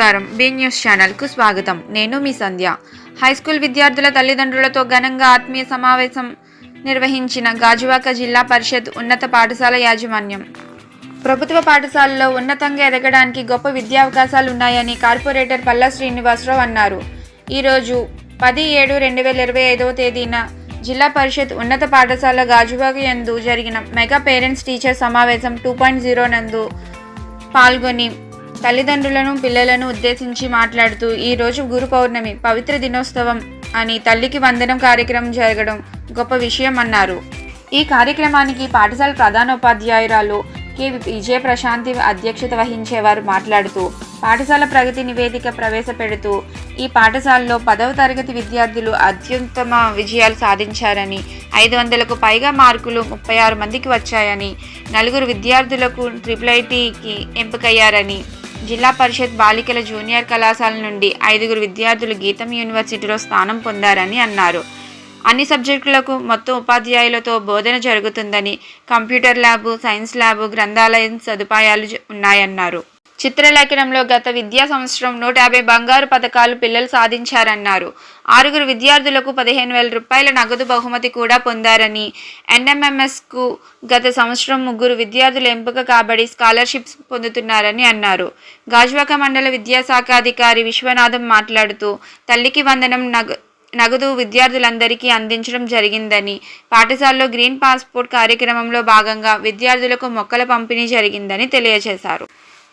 నమస్కారం. B news ఛానల్కు స్వాగతం. నేను మీ సంధ్య. హై స్కూల్ విద్యార్థుల తల్లిదండ్రులతో ఘనంగా ఆత్మీయ సమావేశం నిర్వహించిన గాజువాక జిల్లా పరిషత్ ఉన్నత పాఠశాల యాజమాన్యం. ప్రభుత్వ పాఠశాలలో ఉన్నతంగా ఎదగడానికి గొప్ప విద్యావకాశాలు ఉన్నాయని కార్పొరేటర్ పల్లా శ్రీనివాసరావు అన్నారు. ఈరోజు పది ఏడు రెండు వేల ఇరవై ఐదవ తేదీన జిల్లా పరిషత్ ఉన్నత పాఠశాల గాజువాక యందు జరిగిన మెగా పేరెంట్స్ టీచర్ సమావేశం టూ పాయింట్ జీరో నందు పాల్గొని తల్లిదండ్రులను పిల్లలను ఉద్దేశించి మాట్లాడుతూ ఈ రోజు గురు పౌర్ణమి పవిత్ర దినోత్సవం అని తల్లికి వందనం కార్యక్రమం జరగడం గొప్ప విషయం అన్నారు. ఈ కార్యక్రమానికి పాఠశాల ప్రధానోపాధ్యాయురాలు కె. విజయ ప్రశాంతి అధ్యక్షత వహించేవారు మాట్లాడుతూ పాఠశాల ప్రగతి నివేదిక ప్రవేశపెడుతూ ఈ పాఠశాలలో పదవ తరగతి విద్యార్థులు అత్యుత్తమ విజయాలు సాధించారని ఐదు వందలకు పైగా మార్కులు ముప్పై ఆరు మందికి వచ్చాయని నలుగురు విద్యార్థులకు ట్రిపుల్ ఐటీకి ఎంపికయ్యారని జిల్లా పరిషత్ బాలికల జూనియర్ కళాశాల నుండి ఐదుగురు విద్యార్థులు గీతం యూనివర్సిటీలో స్థానం పొందారని అన్నారు. అన్ని సబ్జెక్టులకు మొత్తం ఉపాధ్యాయులతో బోధన జరుగుతుందని కంప్యూటర్ ల్యాబ్ సైన్స్ ల్యాబ్ గ్రంథాలయం సదుపాయాలు ఉన్నాయన్నారు. చిత్రలేఖనంలో గత విద్యా సంవత్సరం నూట యాభై బంగారు పథకాలు పిల్లలు సాధించారన్నారు. ఆరుగురు విద్యార్థులకు పదిహేను వేల రూపాయల నగదు బహుమతి కూడా పొందారని ఎన్ఎంఎంఎస్కు గత సంవత్సరం ముగ్గురు విద్యార్థులు ఎంపిక కాబడి స్కాలర్షిప్స్ పొందుతున్నారని అన్నారు. గాజువాక మండల విద్యాశాఖ అధికారి విశ్వనాథం మాట్లాడుతూ తల్లికి వందనం నగ నగదు విద్యార్థులందరికీ అందించడం జరిగిందని పాఠశాలలో గ్రీన్ పాస్పోర్ట్ కార్యక్రమంలో భాగంగా విద్యార్థులకు మొక్కల పంపిణీ జరిగిందని తెలియజేశారు.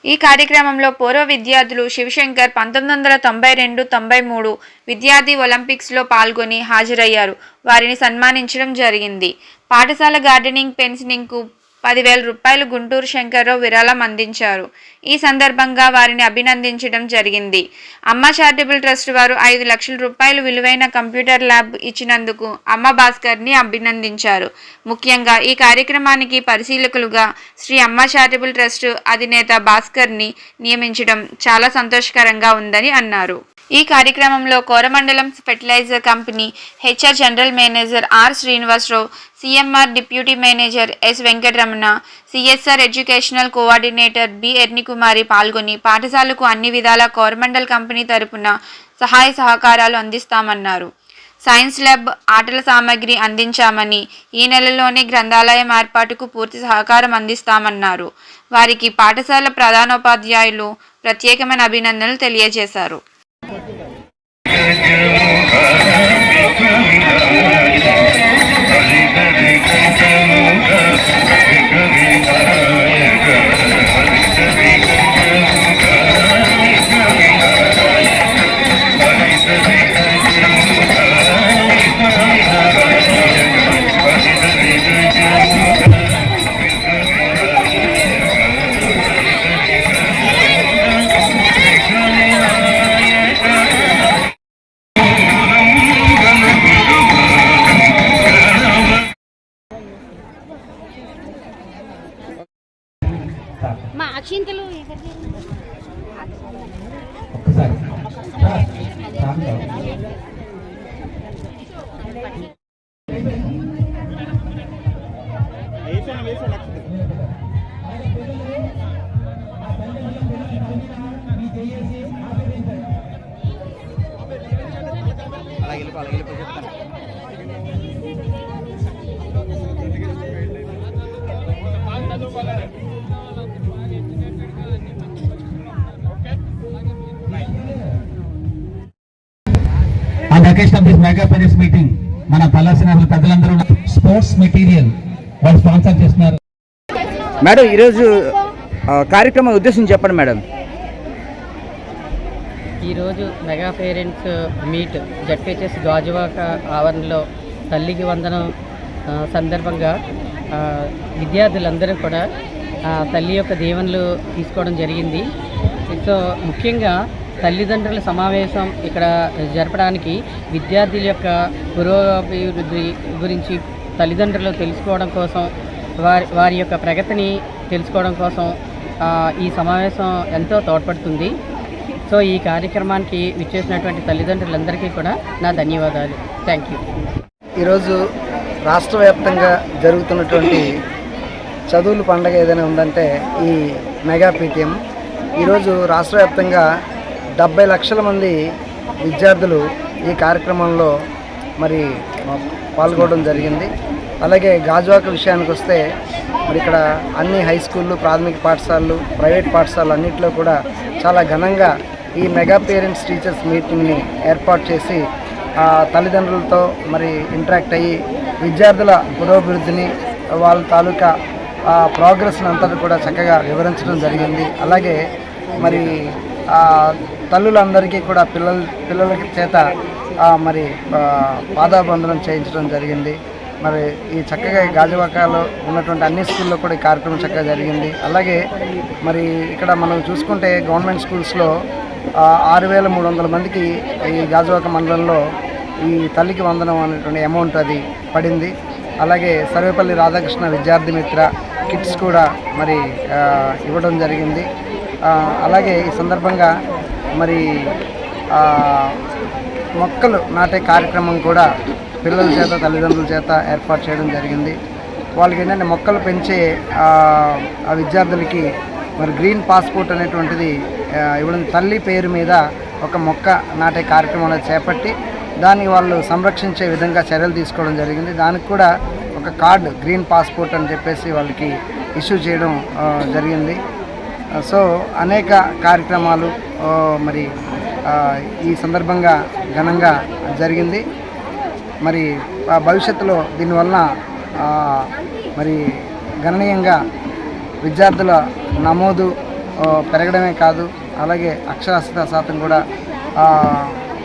ఈ కార్యక్రమంలో పూర్వ విద్యార్థులు శివశంకర్ పంతొమ్మిది వందల తొంభై రెండు తొంభై మూడు విద్యార్థి ఒలింపిక్స్లో పాల్గొని హాజరయ్యారు. వారిని సన్మానించడం జరిగింది. పాఠశాల గార్డెనింగ్ పెన్సిలింగ్కు పదివేల రూపాయలు గుంటూరు శంకర్రావు విరాళం అందించారు. ఈ సందర్భంగా వారిని అభినందించడం జరిగింది. అమ్మ చారిటబుల్ ట్రస్ట్ వారు ఐదు లక్షల రూపాయలు విలువైన కంప్యూటర్ ల్యాబ్ ఇచ్చినందుకు అమ్మ భాస్కర్ని అభినందించారు. ముఖ్యంగా ఈ కార్యక్రమానికి పరిశీలకులుగా శ్రీ అమ్మ చారిటబుల్ ట్రస్ట్ అధినేత భాస్కర్ని నియమించడం చాలా సంతోషకరంగా ఉందని అన్నారు. ఈ కార్యక్రమంలో Coromandel fertiliser company HR general manager R Srinivasarao CMR deputy manager S Venkataramana CSR educational coordinator B Ernikumari పాల్గొని పాఠశాలకు అన్ని విధాల కోరమండల్ కంపెనీ తరపున సహాయ సహకారాలు అందిస్తామన్నారు. సైన్స్ ల్యాబ్ ఆటల సామాగ్రి అందించామని ఈ నెలలోనే గ్రంథాలయం ఏర్పాటుకు పూర్తి సహకారం అందిస్తామన్నారు. వారికి పాఠశాల ప్రధానోపాధ్యాయులు ప్రత్యేకమైన అభినందనలు తెలియజేశారు. Occasion of this mega parents meeting, మన పల్లాసిన పెద్దలందరూ స్పోర్ట్స్ మెటీరియల్ వాళ్ళు స్పాన్సర్ చేస్తున్నారు. మేడం ఈరోజు కార్యక్రమం ఉద్దేశించి చెప్పండి మేడం. ఈరోజు mega parents meet ZPHS Gajuwaka ఆవరణలో తల్లికి వందనం సందర్భంగా విద్యార్థులందరూ కూడా తల్లి యొక్క దీవెనలు తీసుకోవడం జరిగింది. సో ముఖ్యంగా తల్లిదండ్రుల సమావేశం ఇక్కడ జరపడానికి విద్యార్థుల యొక్క పురోభివృద్ధి గురించి తల్లిదండ్రులు తెలుసుకోవడం కోసం వారి వారి యొక్క ప్రగతిని తెలుసుకోవడం కోసం ఈ సమావేశం ఎంతో తోడ్పడుతుంది. సో ఈ కార్యక్రమానికి విచ్చేసినటువంటి తల్లిదండ్రులందరికీ కూడా నా ధన్యవాదాలు. థ్యాంక్ యూ ఈరోజు రాష్ట్ర వ్యాప్తంగా జరుగుతున్నటువంటి చదువుల పండగ ఏదైనా ఉందంటే ఈ మెగా పీటీఎం. ఈరోజు రాష్ట్ర వ్యాప్తంగా డెబ్బై లక్షల మంది విద్యార్థులు ఈ కార్యక్రమంలో మరి పాల్గొనడం జరిగింది. అలాగే గాజువాక విషయానికి వస్తే మరి ఇక్కడ అన్ని హై స్కూళ్ళు ప్రాథమిక పాఠశాలలు ప్రైవేట్ పాఠశాలలు అన్నింటిలో కూడా చాలా ఘనంగా ఈ మెగా పేరెంట్స్ టీచర్స్ మీటింగ్ని ఏర్పాటు చేసి ఆ తల్లిదండ్రులతో మరి ఇంటరాక్ట్ అయ్యి విద్యార్థుల పురోభివృద్ధిని వాళ్ళ తాలూకా ఆ ప్రోగ్రెస్ని అంతా కూడా చక్కగా వివరించడం జరిగింది. అలాగే మరి తల్లులందరికీ కూడా పిల్లల పిల్లల చేత మరి పాదాబంధనం చేయించడం జరిగింది. మరి ఈ చక్కగా గాజువాకలో ఉన్నటువంటి అన్ని స్కూల్లో కూడా ఈ కార్యక్రమం చక్కగా జరిగింది. అలాగే మరి ఇక్కడ మనం చూసుకుంటే గవర్నమెంట్ స్కూల్స్లో ఆరు వేల మూడు వందల మందికి ఈ గాజువాక మండలంలో ఈ తల్లికి వందనం అనేటువంటి అమౌంట్ అది పడింది. అలాగే సర్వేపల్లి రాధాకృష్ణ విద్యార్థి మిత్ర కిట్స్ కూడా మరి ఇవ్వడం జరిగింది. అలాగే ఈ సందర్భంగా మరి మొక్కలు నాటే కార్యక్రమం కూడా పిల్లల చేత తల్లిదండ్రుల చేత ఏర్పాటు చేయడం జరిగింది. వాళ్ళకి ఏంటంటే మొక్కలు పెంచే ఆ, విద్యార్థులకి మరి గ్రీన్ పాస్పోర్ట్ అనేటువంటిది ఇవ్వడం తల్లి పేరు మీద ఒక మొక్క నాటే కార్యక్రమం చేపట్టి దాన్ని వాళ్ళు సంరక్షించే విధంగా చర్యలు తీసుకోవడం జరిగింది. దానికి కూడా ఒక కార్డు గ్రీన్ పాస్పోర్ట్ అని చెప్పేసి వాళ్ళకి ఇష్యూ చేయడం జరిగింది. సో అనేక కార్యక్రమాలు మరి ఈ సందర్భంగా ఘనంగా జరిగింది. మరి ఆ భవిష్యత్తులో దీనివలన మరి గణనీయంగా విద్యార్థుల నమోదు పెరగడమే కాదు అలాగే అక్షరాస్యత శాతం కూడా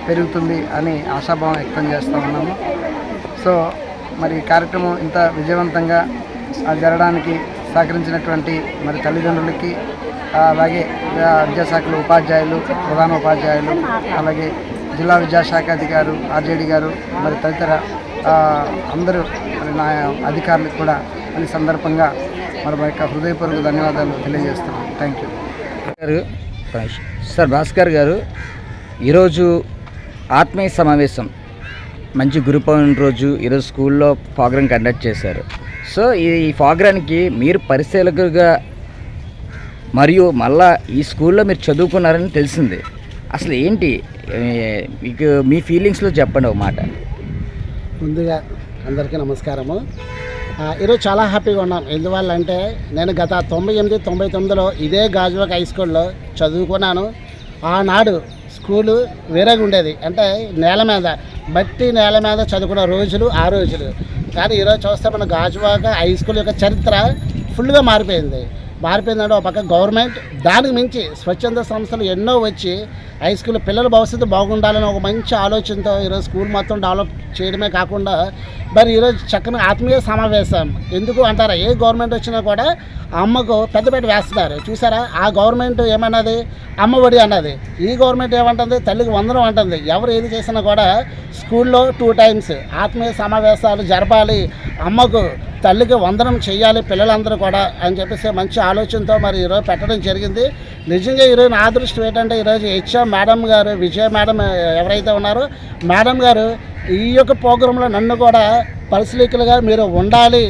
పెరుగుతుంది అని ఆశాభావం వ్యక్తం చేస్తూ ఉన్నాము. సో మరి కార్యక్రమం ఇంత విజయవంతంగా జరగడానికి సహకరించినటువంటి మరి తల్లిదండ్రులకి అలాగే విద్యాశాఖలు ఉపాధ్యాయులు ప్రధాన ఉపాధ్యాయులు అలాగే జిల్లా విద్యాశాఖ అధికారు ఆర్జేడి గారు మరి తదితర అందరూ మరి నా అధికారులకు కూడా ఈ సందర్భంగా మరి మా యొక్క హృదయపూర్వక ధన్యవాదాలు తెలియజేస్తున్నాను. థ్యాంక్ యూ గారు సార్ భాస్కర్ గారు ఈరోజు ఆత్మీయ సమావేశం మంచి గురు పౌర్ణమి రోజు ఈరోజు స్కూల్లో ప్రోగ్రాం కండక్ట్ చేశారు. సో ఈ ప్రోగ్రామ్కి మీరు పరిశీలకులుగా మరియు మళ్ళా ఈ స్కూల్లో మీరు చదువుకున్నారని తెలిసింది. అసలు ఏంటి? మీకు మీ ఫీలింగ్స్లో చెప్పండి ఒక మాట. ముందుగా అందరికీ నమస్కారము. ఈరోజు చాలా హ్యాపీగా ఉన్నాం. ఎందువల్ల అంటే నేను గత తొంభై ఎనిమిది తొంభై తొమ్మిదిలో ఇదే గాజువాక్ హై స్కూల్లో చదువుకున్నాను. ఆనాడు స్కూలు వేరేగా ఉండేది. అంటే నేల మీద బట్టి నేల మీద చదువుకున్న రోజులు ఆ రోజులు. కానీ ఈరోజు చూస్తే మన గాజువాక హై స్కూల్ యొక్క చరిత్ర ఫుల్గా మారిపోయింది. మారిపోయిందంటే ఒక పక్క గవర్నమెంట్ దానికి మించి స్వచ్ఛంద సంస్థలు ఎన్నో వచ్చి హై స్కూల్ పిల్లల భవిష్యత్తు బాగుండాలని ఒక మంచి ఆలోచనతో ఈరోజు స్కూల్ మొత్తం డెవలప్ చేయడమే కాకుండా మరి ఈరోజు చక్కని ఆత్మీయ సమావేశం. ఎందుకు అంటారా? ఏ గవర్నమెంట్ వచ్చినా కూడా అమ్మకు పెద్దపేట వేస్తున్నారు. చూసారా? ఆ గవర్నమెంట్ ఏమన్నది? అమ్మ ఒడి అన్నది. ఈ గవర్నమెంట్ ఏమంటుంది? తల్లికి వందనం అంటుంది. ఎవరు ఏది చేసినా కూడా స్కూల్లో టూ టైమ్స్ ఆత్మీయ సమావేశాలు జరపాలి. అమ్మకు తల్లికి వందనం చేయాలి పిల్లలందరూ కూడా అని చెప్పేసి మంచి ఆలోచనతో మరి ఈరోజు పెట్టడం జరిగింది. నిజంగా ఈరోజు నా అదృష్టం ఏంటంటే ఈరోజు హెచ్ఎం మేడం గారు విజయ మేడం ఎవరైతే ఉన్నారో మేడం గారు ఈ యొక్క ప్రోగ్రాంలో నన్ను కూడా పరిశీలికలుగా మీరు ఉండాలి.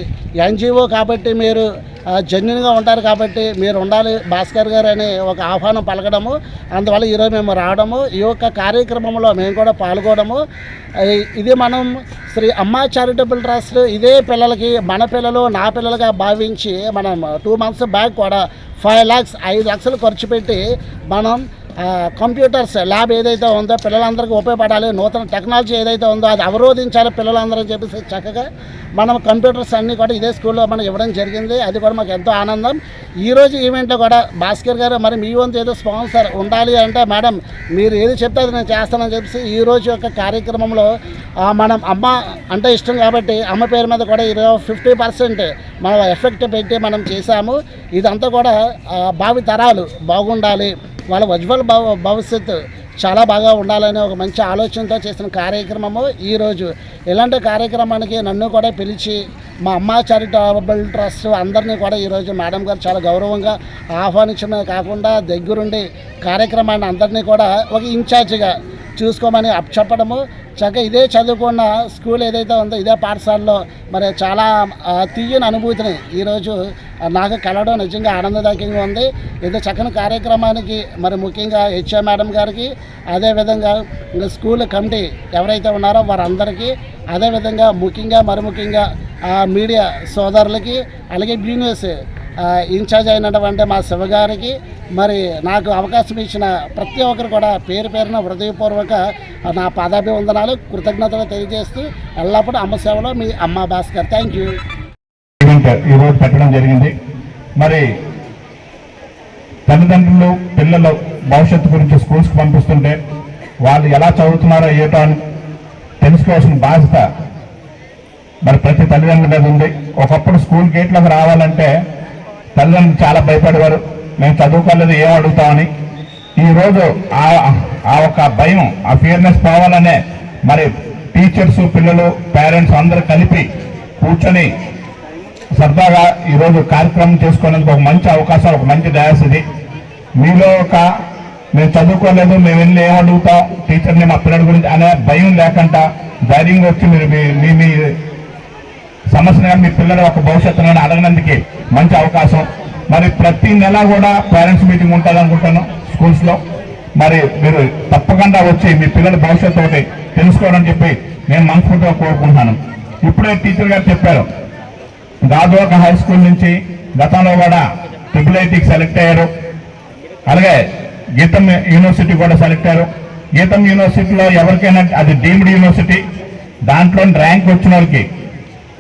ఎన్జిఓ కాబట్టి మీరు జన్యున్గా ఉంటారు కాబట్టి మీరు ఉండాలి భాస్కర్ గారు అనే ఒక ఆహ్వానం పలకడము. అందువల్ల ఈరోజు మేము రావడము. ఈ యొక్క కార్యక్రమంలో మేము కూడా పాల్గొనడము. ఇది మనం శ్రీ అమ్మా చారిటబుల్ ట్రస్ట్ ఇదే పిల్లలకి మన పిల్లలు నా పిల్లలుగా భావించి మనం టూ మంత్స్ బ్యాక్ కూడా ఫైవ్ ల్యాక్స్ ఐదు లక్షలు ఖర్చు పెట్టి మనం కంప్యూటర్స్ ల్యాబ్ ఏదైతే ఉందో పిల్లలందరికీ ఉపయోగపడాలి నూతన టెక్నాలజీ ఏదైతే ఉందో అది అవరోధించాలి పిల్లలందరూ చెప్పేసి చక్కగా మనం కంప్యూటర్స్ అన్నీ కూడా ఇదే స్కూల్లో మనం ఇవ్వడం జరిగింది. అది కూడా మాకు ఎంతో ఆనందం. ఈరోజు ఈవెంట్లో కూడా భాస్కర్ గారు మరి మీ వంతు ఏదో స్పాన్సర్ ఉండాలి అంటే మేడం మీరు ఏది చెప్తే అది నేను చేస్తానని చెప్పేసి ఈరోజు యొక్క కార్యక్రమంలో మనం అమ్మ అంటే ఇష్టం కాబట్టి అమ్మ పేరు మీద కూడా ఈరోజు ఫిఫ్టీ పర్సెంట్ మనం ఎఫెక్ట్ పెట్టి మనం చేశాము. ఇదంతా కూడా భావి తరాలు బాగుండాలి. వాళ్ళ ఉజ్వల భవ భవిష్యత్తు చాలా బాగా ఉండాలనే ఒక మంచి ఆలోచనతో చేసిన కార్యక్రమము ఈరోజు ఇలాంటి కార్యక్రమానికి నన్ను కూడా పిలిచి మా అమ్మ చారిటబుల్ ట్రస్ట్ అందరినీ కూడా ఈరోజు మేడం గారు చాలా గౌరవంగా ఆహ్వానించడమే కాకుండా దగ్గరుండి కార్యక్రమాన్ని అందరినీ కూడా ఒక ఇన్ఛార్జిగా చూసుకోమని అప్ చెప్పడము. చక్కగా ఇదే చదువుకున్న స్కూల్ ఏదైతే ఉందో ఇదే పాఠశాలలో మరి చాలా తీయని అనుభూతిని ఈరోజు నాకు కలవడం నిజంగా ఆనందదాయకంగా ఉంది. ఇది చక్కని కార్యక్రమానికి మరి ముఖ్యంగా హెచ్ఏ మేడం గారికి అదేవిధంగా స్కూల్ కమిటీ ఎవరైతే ఉన్నారో వారందరికీ అదేవిధంగా ముఖ్యంగా మరి ముఖ్యంగా మీడియా సోదరులకి అలాగే బీ న్యూస్ ఇన్ఛార్జ్ అయినటువంటి మా శివగారికి మరి నాకు అవకాశం ఇచ్చిన ప్రతి ఒక్కరు కూడా పేరు పేరున హృదయపూర్వక నా పాదాభివందనాలు కృతజ్ఞతలు తెలియజేస్తూ ఎల్లప్పుడూ అమ్మ సేవలో మీ అమ్మ భాస్కర్. థ్యాంక్ యూ ఈరోజు పెట్టడం జరిగింది. మరి తల్లిదండ్రులు పిల్లలు భవిష్యత్తు గురించి స్కూల్స్కి పంపిస్తుంటే వాళ్ళు ఎలా చదువుతున్నారో ఏటో అని తెలుసుకోవాల్సిన బాధ్యత మరి ప్రతి తల్లిదండ్రుల మీద ఉంది. ఒకప్పుడు స్కూల్ గేట్లోకి రావాలంటే తల్లిదండ్రులు చాలా భయపడేవారు. మేము చదువుకోలేదు ఏం అడుగుతామని. ఈరోజు ఆ ఆ ఒక భయం ఆ ఫియర్నెస్ పోవాలనే మరి టీచర్స్ పిల్లలు పేరెంట్స్ అందరూ కలిపి కూర్చొని సరదాగా ఈరోజు కార్యక్రమం చేసుకోవడానికి ఒక మంచి అవకాశం ఒక మంచి డయాస్ ఇది. మీలో ఒక మేము చదువుకోలేదు మేము వెళ్ళి ఏం అడుగుతాం టీచర్ని మా పిల్లల గురించి అనే భయం లేకుండా ధైర్యంగా వచ్చి మీరు మీ- మీ మీ సమస్యను మీ పిల్లల ఒక భవిష్యత్తును అడగనందుకే మంచి అవకాశం. మరి ప్రతి నెల కూడా పేరెంట్స్ మీటింగ్ ఉంటుంది అనుకుంటాను స్కూల్స్లో. మరి మీరు తప్పకుండా వచ్చి మీ పిల్లల భవిష్యత్తు ఒకటి తెలుసుకోవాలని చెప్పి నేను మనస్ఫూర్తిగా కోరుకుంటున్నాను. ఇప్పుడే టీచర్ గారు చెప్పారు గాదోక హై స్కూల్ నుంచి గతంలో కూడా ట్రిపుల్ ఐటీకి సెలెక్ట్ అయ్యారు. అలాగే గీతం యూనివర్సిటీ కూడా సెలెక్ట్ అయ్యారు. గీతం యూనివర్సిటీలో ఎవరికైనా అది డీమ్డ్ యూనివర్సిటీ దాంట్లో ర్యాంక్ వచ్చిన వాళ్ళకి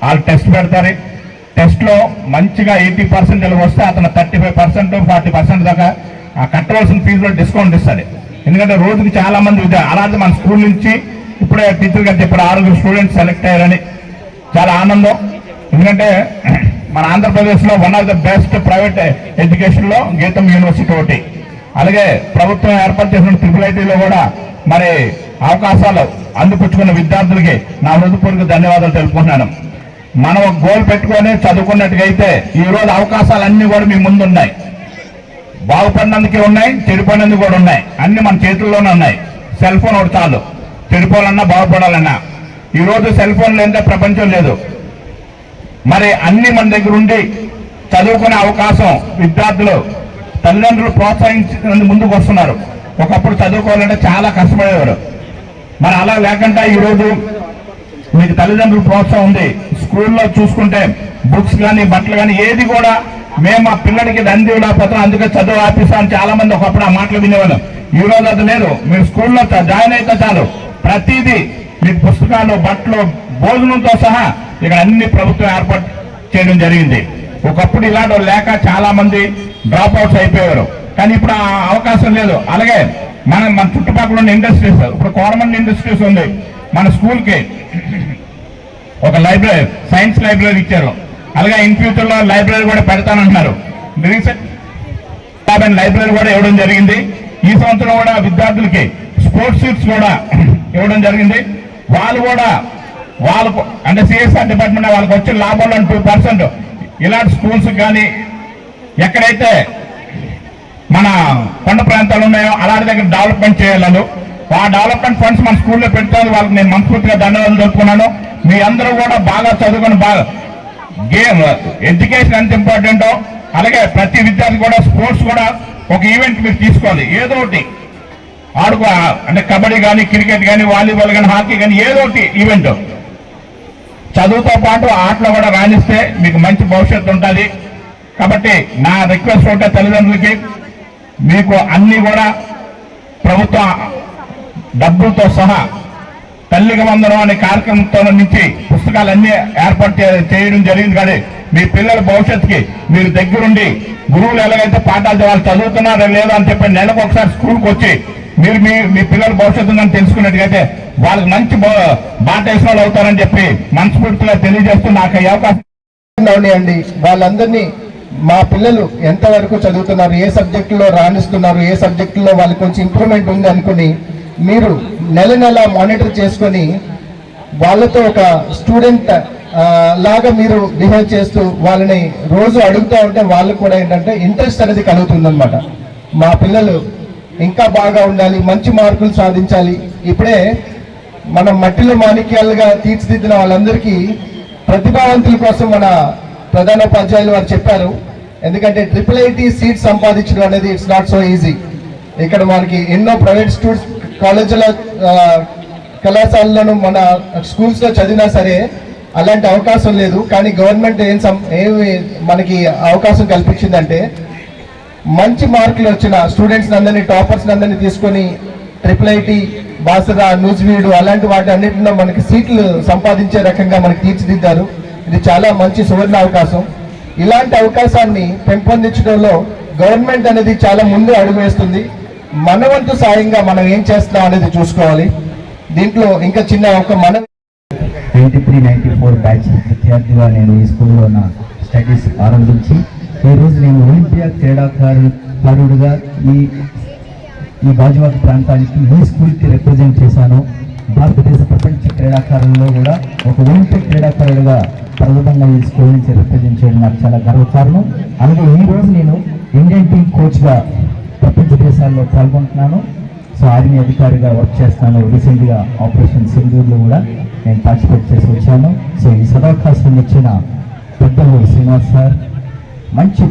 వాళ్ళు టెస్ట్ పెడతారు. టెస్ట్లో మంచిగా ఎయిటీ పర్సెంట్ వస్తే అతను thirty five percent forty percent దాకా ఆ కట్టవలసిన ఫీజులో డిస్కౌంట్ ఇస్తాడు. ఎందుకంటే రోజుకి చాలా మంది విద్య- అలాగే మన స్కూల్ నుంచి ఇప్పుడే టీచర్ గారు చెప్పారు ఆరుగురు స్టూడెంట్స్ సెలెక్ట్ అయ్యారని. చాలా ఆనందం. ఎందుకంటే మన ఆంధ్రప్రదేశ్లో one of the best private ఎడ్యుకేషన్లో గీతం యూనివర్సిటీ ఒకటి. అలాగే ప్రభుత్వం ఏర్పాటు చేసిన ట్రిపుల్ ఐటీలో కూడా మరి అవకాశాలు అందిపుచ్చుకున్న విద్యార్థులకి నా హృదయపూర్వక ధన్యవాదాలు తెలుపుకుంటున్నాను. మనం ఒక గోల్ పెట్టుకొని చదువుకున్నట్టుగైతే ఈ రోజు అవకాశాలన్నీ కూడా మీ ముందు ఉన్నాయి బాగుపడినందుకే ఉన్నాయి చెడిపోయినందుకు కూడా ఉన్నాయి. అన్ని మన చేతుల్లోనే ఉన్నాయి. సెల్ ఫోన్ ఒకటి చాలు. చెడిపోవాలన్నా బాగుపడాలన్నా. ఈరోజు సెల్ ఫోన్ లేదంటే ప్రపంచం లేదు. మరి అన్ని మన దగ్గర ఉండి చదువుకునే అవకాశం విద్యార్థులు తల్లిదండ్రులు ప్రోత్సహించి ముందుకు వస్తున్నారు. ఒకప్పుడు చదువుకోవాలంటే చాలా కష్టపడేవారు. మరి అలా లేకుండా ఈరోజు మీకు తల్లిదండ్రుల ప్రోత్సాహం ఉంది. స్కూల్లో చూసుకుంటే బుక్స్ కానీ బట్టలు కానీ ఏది కూడా మేము మా పిల్లడికి దంది లేకపోతే అందుకే చదువు ఆపిస్తాం చాలా మంది ఒకప్పుడు ఆ మాటలు వినేవాళ్ళం. ఈ రోజు అది లేదు. మీరు స్కూల్లో జాయిన్ అయితే చాలు. ప్రతిదీ మీకు పుస్తకాలు బట్టలు భోజనంతో సహా ఇక్కడ అన్ని ప్రభుత్వం ఏర్పాటు చేయడం జరిగింది. ఒకప్పుడు ఇలాంటి లేక చాలా మంది డ్రాప్ అవుట్స్ అయిపోయారు కానీ ఇప్పుడు ఆ అవకాశం లేదు. అలాగే మన మన చుట్టుపక్కల ఉన్న ఇండస్ట్రీస్ ఇప్పుడు కోరమండ్ ఇండస్ట్రీస్ ఉంది. మన స్కూల్కి ఒక లైబ్రరీ సైన్స్ లైబ్రరీ ఇచ్చారు. అలాగే ఇన్ ఫ్యూచర్లో లైబ్రరీ కూడా పెడతానంటున్నారు రీసెంట్ లైబ్రరీ కూడా ఇవ్వడం జరిగింది. ఈ సంవత్సరం కూడా విద్యార్థులకి స్పోర్ట్స్ సీట్స్ కూడా ఇవ్వడం జరిగింది. వాళ్ళు కూడా వాళ్ళకు అంటే సిఎస్ఆర్ డిపార్ట్మెంట్ వాళ్ళకి వచ్చిన లాభంలో టూ పర్సెంట్. ఇలాంటి స్కూల్స్ కానీ ఎక్కడైతే మన కొండ ప్రాంతాలు ఉన్నాయో అలాంటి దగ్గర డెవలప్మెంట్ చేయాలను. ఆ డెవలప్మెంట్ ఫండ్స్ మన స్కూల్లో పెడతారు వాళ్ళకి నేను మనస్ఫూర్తిగా ధన్యవాదాలు చెప్పుకున్నాను మీ అందరూ కూడా బాగా చదువుకొని బాగా గేమ్ ఎడ్యుకేషన్ ఎంత ఇంపార్టెంటో అలాగే ప్రతి విద్యార్థి కూడా స్పోర్ట్స్ కూడా ఒక ఈవెంట్ మీరు తీసుకోవాలి. ఏదో ఒకటి. ఆడుకో అంటే కబడ్డీ కానీ క్రికెట్ కానీ వాలీబాల్ కానీ హాకీ కానీ ఏదో ఒకటి ఈవెంట్. చదువుతో పాటు ఆటలు కూడా రాణిస్తే మీకు మంచి భవిష్యత్తు ఉంటుంది. కాబట్టి నా రిక్వెస్ట్ ఉంటే తల్లిదండ్రులకి మీకు అన్ని కూడా ప్రభుత్వ డబ్బులతో సహా తల్లికి వందనం అనే కార్యక్రమంతో నుంచి పుస్తకాలన్నీ ఏర్పాటు చేయడం జరిగింది. కానీ మీ పిల్లల భవిష్యత్తుకి మీరు దగ్గరుండి గురువులు ఎలాగైతే పాఠాలు వాళ్ళు చదువుతున్నారో లేదో అని చెప్పి నెలకు ఒకసారి స్కూల్కి వచ్చి మీరు మీ మీ పిల్లల భవిష్యత్తు కానీ తెలుసుకున్నట్టుగైతే వాళ్ళకి మంచి బా- బాట వేసిన అవుతారని చెప్పి మనస్ఫూర్తిగా తెలియజేస్తూ నాకు ఈ అవకాశం అండి వాళ్ళందరినీ మా పిల్లలు ఎంతవరకు చదువుతున్నారు ఏ సబ్జెక్టులో రాణిస్తున్నారు ఏ సబ్జెక్టులో వాళ్ళకి కొంచెం ఇంప్రూవ్మెంట్ ఉంది అనుకుని మీరు నెల నెల మానిటర్ చేసుకొని వాళ్ళతో ఒక స్టూడెంట్ లాగా మీరు బిహేవ్ చేస్తూ వాళ్ళని రోజు అడుగుతూ ఉంటే వాళ్ళకు కూడా ఏంటంటే ఇంట్రెస్ట్ అనేది కలుగుతుందన్నమాట. మా పిల్లలు ఇంకా బాగా ఉండాలి మంచి మార్కులు సాధించాలి. ఇప్పుడే మన మట్టిలో మాణిక్యాలుగా తీర్చిదిద్దిన వాళ్ళందరికీ ప్రతిభావంతుల కోసం మన ప్రధానోపాధ్యాయులు వారు చెప్పారు. ఎందుకంటే ట్రిపుల్ ఐటీ సీట్ సంపాదించడం అనేది ఇట్స్ నాట్ సో ఈజీ ఇక్కడ మనకి ఎన్నో ప్రైవేట్ స్టూడెంట్స్ కాలేజీల కళాశాలలను మన స్కూల్స్లో చదివినా సరే అలాంటి అవకాశం లేదు. కానీ గవర్నమెంట్ ఏం సం- ఏమి మనకి అవకాశం కల్పించిందంటే మంచి మార్కులు వచ్చిన స్టూడెంట్స్ అందరినీ టాపర్స్ అందరినీ తీసుకొని ట్రిపుల్ ఐటీ బాసరా నూజివీడు అలాంటి వాటి అన్నింటిలో మనకి సీట్లు సంపాదించే రకంగా మనకి తీర్చిదిద్దారు. ఇది చాలా మంచి సువర్ణ అవకాశం. ఇలాంటి అవకాశాన్ని పెంపొందించడంలో గవర్నమెంట్ అనేది చాలా ముందు అడుగు వేస్తుంది. మన వంతు సాయంగా మనం ఏం చేస్తున్నాం అనేది చూసుకోవాలి. దీంట్లో ఇంకా చిన్న ఒక మన ninety three ninety four batch విద్యార్థిగా నేను ఈ స్కూల్లో నా స్టడీస్ ఆరంభించి ఈరోజు నేను ఒలింపియా క్రీడాకారుడుగా ఈ ఈ బాజువాక ప్రాంతానికి మీ స్కూల్కి రిప్రజెంట్ చేశాను. భారతదేశ ప్రపంచ క్రీడాకారుల్లో కూడా ఒక ఒలింపిక్ క్రీడాకారుడుగా ప్రథమంగా ఈ స్కూల్ నుంచి రిప్రజెంట్ చేయడం నాకు చాలా గర్వకారణం. అలాగే ఈరోజు నేను ఇండియన్ టీమ్ కోచ్గా ప్రపంచ దేశాల్లో పాల్గొంటున్నాను. సో ఆర్మీ అధికారిగా వర్క్ చేస్తాను. రీసెంట్గా ఆపరేషన్ సింధూర్లో కూడా నేను పార్టిసిపేట్ చేసి వచ్చాను. సో ఈ సదవకాశం ఇచ్చిన పెద్దలు శ్రీనివాస్ సార్ మంచి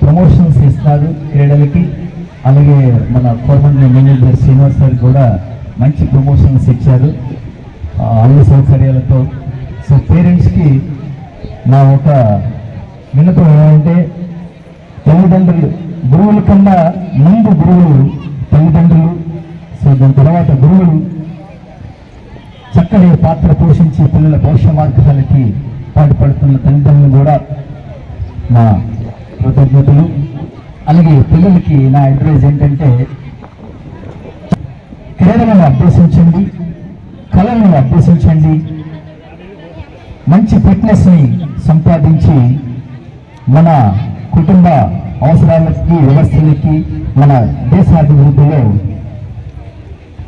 ప్రమోషన్స్ ఇస్తారు క్రీడలకి. అలాగే మన కోరమండలి మేనేజర్ శ్రీనివాస్ గారు కూడా మంచి ప్రమోషన్స్ ఇచ్చారు అన్ని సౌకర్యాలతో. సో పేరెంట్స్కి నా ఒక విన్నపం ఏమంటే తల్లిదండ్రులు గురువుల కన్నా ముందు గురువులు తల్లిదండ్రులు. సో దాని తర్వాత గురువులు చక్కని పాత్ర పోషించి పిల్లల భవిష్య మార్గాలకి పాటుపడుతున్న తల్లిదండ్రులు కూడా నా కృతజ్ఞతలు. అలాగే పిల్లలకి నా అడ్వైజ్ ఏంటంటే క్రీడలను అభ్యసించండి కళలను అభ్యసించండి మంచి ఫిట్నెస్ని సంపాదించి మన కుటుంబ అవసరాలకి వ్యవస్థలకి మన దేశాభివృద్ధిలో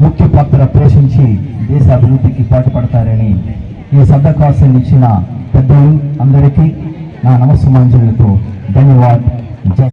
ముఖ్య పాత్ర పోషించి దేశ అభివృద్ధికి పాటుపడతారని ఈ సద్దకాశం ఇచ్చిన పెద్దలు అందరికీ నా నమస్సుమాంజులతో ధన్యవాద్ జై